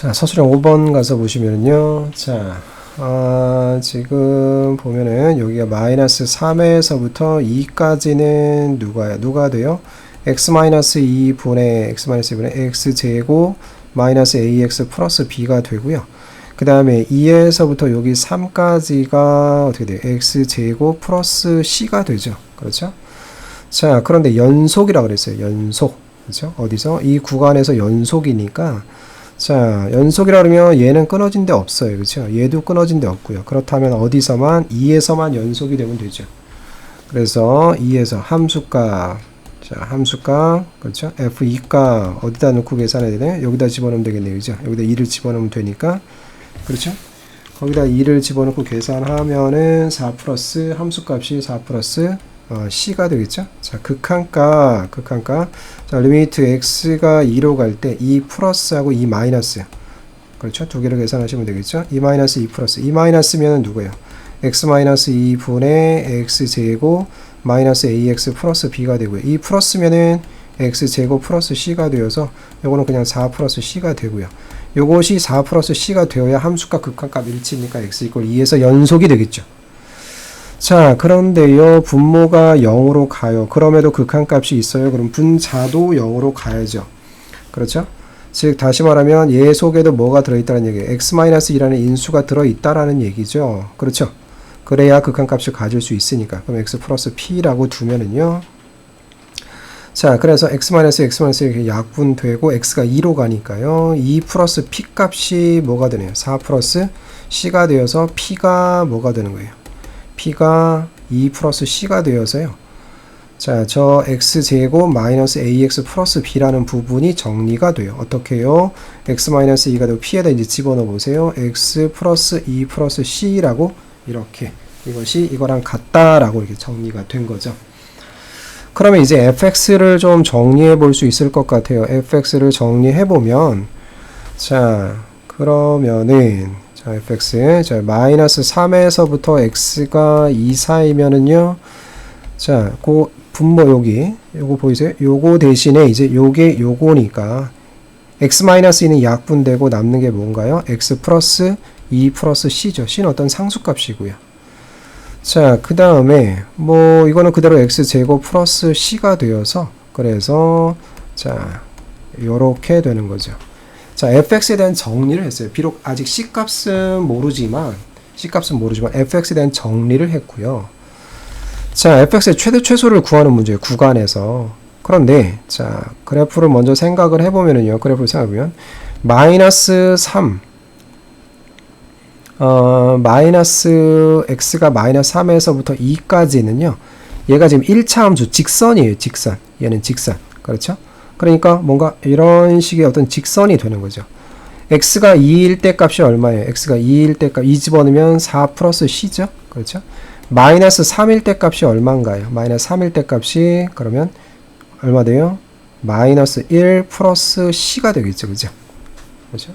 자, 서술형 5번 가서 보시면은요. 자, 아, 지금 보면은 여기가 마이너스 3에서부터 2까지는 누가요? 누가 돼요? x 마이너스 2분의 x 마이너스 2분의 x 제곱 마이너스 ax 플러스 b가 되고요. 그 다음에 2에서부터 여기 3까지가 어떻게 돼요? x 제곱 플러스 c가 되죠. 그렇죠? 자, 그런데 연속이라 그랬어요. 연속. 그렇죠? 어디서? 이 구간에서 연속이니까 자, 연속이라 그러면 얘는 끊어진 데 없어요. 그렇죠? 얘도 끊어진 데 없고요. 그렇다면 어디서만 2에서만 연속이 되면 되죠. 그래서 2에서 함수값 자, 함수값 그렇죠? f2값 어디다 넣고 계산해야 되나요? 여기다 집어넣으면 되겠네요. 그죠? 여기다 2를 집어넣으면 되니까 그렇죠? 거기다 2를 집어넣고 계산하면은 4 플러스 함수값이 4 플러스 어, c가 되겠죠? 자, 극한값, 극한값. 자, 리미트 x가 2로 갈 때 2 플러스하고 2 마이너스. 그렇죠? 두 개를 계산하시면 되겠죠? 2 마이너스 2 플러스. 2 마이너스면 누구예요? x 마이너스 2분의 x 제곱 마이너스 ax 플러스 b가 되고요. 이 플러스면은 x 제곱 플러스 c가 되어서 요거는 그냥 4 플러스 c가 되고요. 요것이 4 플러스 c가 되어야 함수값 극한값 일치니까 x 이꼴 2에서 연속이 되겠죠. 자, 그런데요, 분모가 0으로 가요. 그럼에도 극한값이 있어요. 그럼 분자도 0으로 가야죠. 그렇죠? 즉, 다시 말하면 얘 속에도 뭐가 들어있다는 얘기예요. x-2라는 인수가 들어있다라는 얘기죠. 그렇죠? 그래야 극한값을 가질 수 있으니까. 그럼 x 플러스 p라고 두면은요. 자, 그래서 x 마이너스 x 마이너스 이렇게 약분되고 x가 2로 가니까요. 2 플러스 p 값이 뭐가 되네요. 4 플러스 c가 되어서 p가 뭐가 되는 거예요. P가 2 플러스 c가 되어서요. 자, 저 x제곱 마이너스 ax 플러스 b라는 부분이 정리가 돼요. 어떻게 해요? x 마이너스 2가 되고 p에다 이제 집어넣어 보세요. x 플러스 2 플러스 c라고 이렇게 이것이 이거랑 같다라고 이렇게 정리가 된 거죠. 그러면 이제 fx를 좀 정리해 볼 수 있을 것 같아요. fx를 정리해 보면 자, 그러면은 자, fx 자, 마이너스 3에서부터 x가 2 사이면은요. 자, 그 분모 여기 요거 보이세요? 요거 대신에 이제 요게 요거니까 x 마이너스 2는 약분되고 남는 게 뭔가요? x 플러스 2 플러스 c죠. c는 어떤 상수값이고요. 자, 그 다음에 뭐 이거는 그대로 x 제곱 플러스 c가 되어서 그래서 자, 요렇게 되는 거죠. 자, fx에 대한 정리를 했어요. 비록 아직 c 값은 모르지만 c 값은 모르지만 fx에 대한 정리를 했고요. 자, fx의 최대 최소를 구하는 문제예요. 구간에서. 그런데 자, 그래프를 먼저 생각을 해 보면은요. 그래프를 생각해 보면 마이너스 3 어, 마이너스 x가 마이너스 3에서부터 2까지는요. 얘가 지금 1차 함수 직선이에요. 직선. 얘는 직선. 그렇죠? 그러니까 뭔가 이런 식의 어떤 직선이 되는 거죠. x가 2일 때 값이 얼마예요? x가 2일 때 값, 2 집어넣으면 4 플러스 c죠? 그렇죠? 마이너스 3일 때 값이 얼마인가요? 마이너스 3일 때 값이 그러면 얼마 돼요? 마이너스 1 플러스 c가 되겠죠. 그죠? 그렇죠?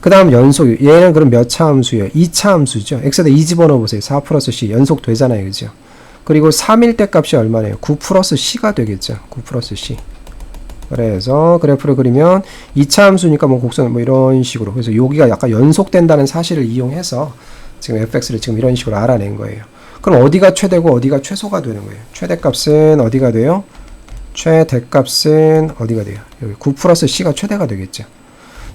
그 다음 연속, 얘는 그럼 몇 차 함수예요? 2차 함수죠. x에다 2 집어넣어 보세요. 4 플러스 c 연속 되잖아요. 그죠? 그리고 3일 때 값이 얼마네요? 9 플러스 c가 되겠죠. 9 플러스 c. 그래서 그래프를 그리면 2차 함수니까 뭐 곡선 뭐 이런 식으로 그래서 여기가 약간 연속된다는 사실을 이용해서 지금 fx를 지금 이런 식으로 알아낸 거예요. 그럼 어디가 최대고 어디가 최소가 되는 거예요? 최대값은 어디가 돼요? 최대값은 어디가 돼요? 여기 9 플러스 c가 최대가 되겠죠.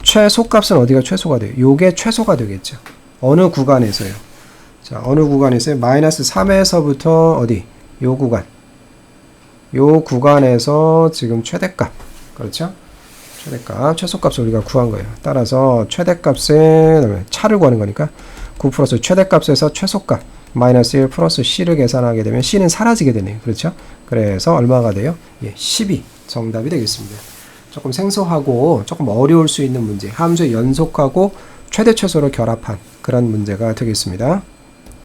최소값은 어디가 최소가 돼요? 요게 최소가 되겠죠. 어느 구간에서요? 자, 어느 구간에서요? 마이너스 3에서부터 어디? 요 구간. 요 구간에서 지금 최대값. 그렇죠? 최대값, 최소값을 우리가 구한 거예요. 따라서 최대값은 차를 구하는 거니까 9 플러스 최대값에서 최소값 마이너스 1 플러스 c를 계산하게 되면 c는 사라지게 되네요. 그렇죠? 그래서 얼마가 돼요? 예, 12 정답이 되겠습니다. 조금 생소하고 조금 어려울 수 있는 문제. 함수의 연속하고 최대 최소를 결합한 그런 문제가 되겠습니다.